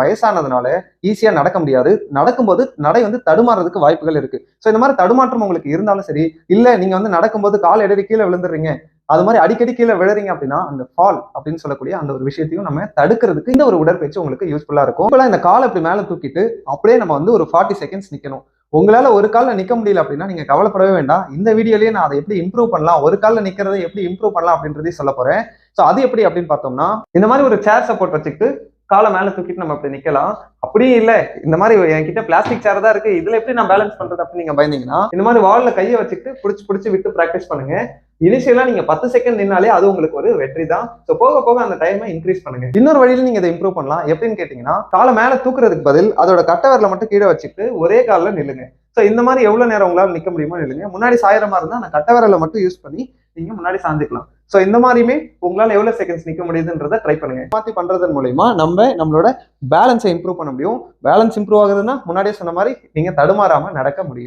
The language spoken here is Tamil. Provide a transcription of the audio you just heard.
வயசானதுனால ஈஸியா நடக்க முடியாது. நடக்கும்போது நடை வந்து தடுமாறதுக்கு வாய்ப்புகள் இருக்கு. ஸோ இந்த மாதிரி தடுமாற்றம் உங்களுக்கு இருந்தாலும் சரி இல்ல நீங்க வந்து நடக்கும்போது கால் இடறி கீழே விழுந்துடுறீங்க அது மாதிரி அடிக்கடி கீழே விழுறீங்க அப்படின்னா அந்த ஃபால் அப்படின்னு சொல்லக்கூடிய அந்த ஒரு விஷயத்தையும் நம்ம தடுக்கிறதுக்கு இந்த ஒரு உடற்பயிற்சி உங்களுக்கு யூஸ்ஃபுல்லா இருக்கும். இப்பெல்லாம் இந்த காலை இப்படி மேல தூக்கிட்டு அப்படியே நம்ம வந்து ஒரு ஃபார்ட்டி செகண்ட்ஸ் நிக்கணும். உங்களால ஒரு காலில் நிக்க முடியல அப்படின்னா நீங்க கவலைப்படவே வேண்டாம். இந்த வீடியோலயே நான் அதை எப்படி இம்ப்ரூவ் பண்ணலாம் ஒரு காலில் நிக்கிறதை எப்படி இம்ப்ரூவ் பண்ணலாம் அப்படின்றதையும் சொல்ல போறேன். ஸோ அது எப்படி அப்படின்னு பார்த்தோம்னா இந்த மாதிரி ஒரு சேர் சப்போர்ட் வச்சுக்கிட்டு காலை மேல தூக்கிட்டு நம்ம அப்படி நிக்கலாம். அப்படியே இல்ல. இந்த மாதிரி என்கிட்ட பிளாஸ்டிக் சேர் தான் இருக்கு. இதுல எப்படி நான் பேலன்ஸ் பண்றது அப்படின்னு நீங்க பயந்தீங்கன்னா இந்த மாதிரி வால்ல கையை வச்சுட்டு புடிச்சு புடிச்சு விட்டு ப்ராக்டிஸ் பண்ணுங்க. இனிஷியலா நீங்க பத்து செகண்ட் நின்னாலே அது உங்களுக்கு ஒரு வெற்றி தான். ஸோ போக போக அந்த டைமை இன்க்ரீஸ் பண்ணுங்க. இன்னொரு வழியில நீங்க இதை இம்ப்ரூவ் பண்ணலாம். எப்படின்னு கேட்டீங்கன்னா காலை மேல தூக்குறதுக்கு பதில் அதோட கட்டவரில் மட்டும் கீழே வச்சுட்டு ஒரே காலில் நில்லுங்க. ஸோ இந்த மாதிரி எவ்வளவு நேரம் உங்களால நிக்க முடியுமோ நில்லுங்க. முன்னாடி சாயிற மாதிரி இருந்தா அந்த கட்டவரலை மட்டும் யூஸ் பண்ணி நீங்க முன்னாடி சாஞ்சிக்கலாம். ஸோ இந்த மாதிரியுமே உங்களால் எவ்வளோ செகண்ட்ஸ் நிற்க முடியுதுன்றதை ட்ரை பண்ணுங்க. மாற்றி பண்ணுறதன் மூலயமா நம்ம நம்மளோட பேலன்ஸை இம்ப்ரூவ் பண்ண முடியும். பேலன்ஸ் இம்ப்ரூவ் ஆகுதுன்னா முன்னாடியே சொன்ன மாதிரி நீங்க தடுமாறாமல் நடக்க முடியும்.